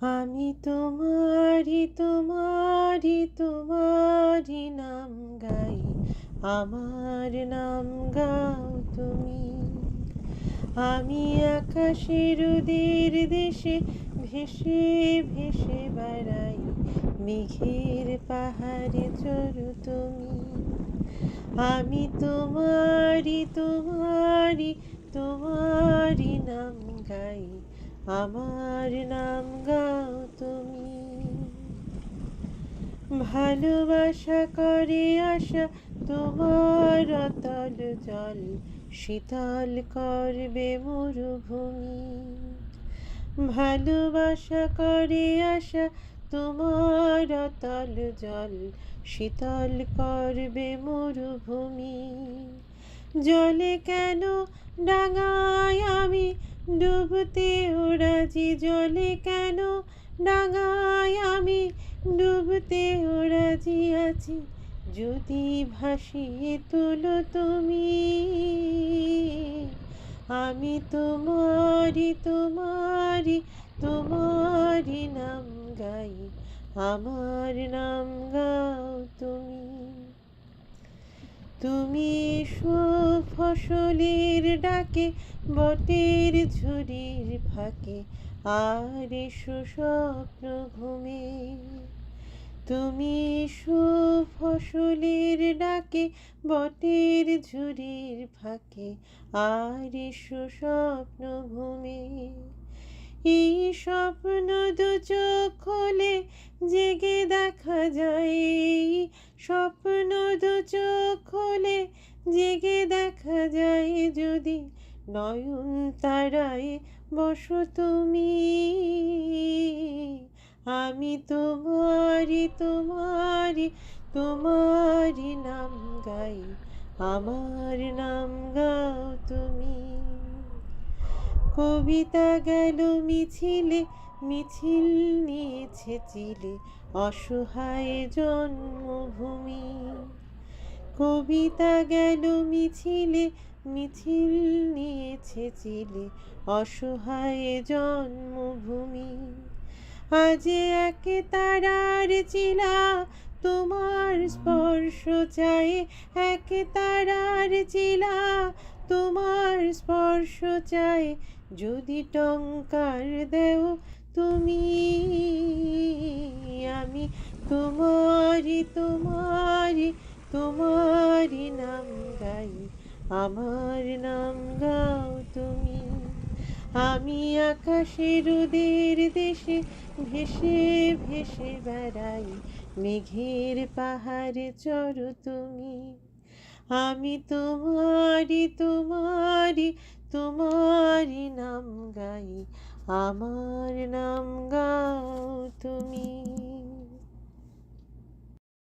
আমি তোমারি তোমারি তোমারি নাম গাই। আমার নাম গাও তুমি। আমি আকাশের ওদের দেশে ভেসে ভেসে বেড়াই। মেঘের পাহাড়ে চড়ো তুমি। আমি তোমারি তোমারি তোমারি নাম গাই। আমার নাম ভালোবাসা করে আশা, তোমার অতল জল শীতল করবে মরুভূমি। ভালোবাসা করে আশা, তোমার অতল জল শীতল করবে মরুভূমি। জলে কেন ডাঙায় আমি? ডুবতে ওরাজি জলে কেন ডাঙায় আমি? ডুবতে রাজি আছি, যদি ভাসিয়ে তোলো তুমি। আমি তোমারি তোমারি তোমারি নাম গাই, আমার নাম তুমি তুমি এসো ফসলের ডাকে, বটের ঝুড়ির ফাঁকে, আর এসো স্বপ্ন ঘুমে। তুমি এসো ফসলের ডাকে, বটের ঝুড়ির ফাঁকে, আর এসো স্বপ্ন ঘুমে। এই স্বপ্ন দু চোখ খোলে, জেগে দেখা যায় স্বপ্ন দু চোখ খোলে জেগে দেখা যায় যদি নয়ন তারায় বসো তুমি। আমি তোমারি তোমারি তোমারি নাম গাই, আমার নাম গাও তুমি। কবিতা গেল মিছিলে, মিছিল নিয়েছে চিলে, অসহায় জন্মভূমি। কবিতা গেল মিছিলে, মিছিল নিয়েছে চিলে, অসহায় জন্মভূমি। আজ একে তারার চিলা তোমার স্পর্শ চাই একে তারার চিলা তোমার স্পর্শ চাই, যদি টঙ্কার দেও তুমি, আমি তোমারি তোমারি তোমারি নাম গাই, আমার নাম গাও তুমি। আমি আকাশের রোদের দেশে ভেসে ভেসে বেড়াই, মেঘের পাহাড়ে চড়ো তুমি। আমি তোমারি তোমারি তোমারি নাম গাই। আমার নাম গাও তুমি।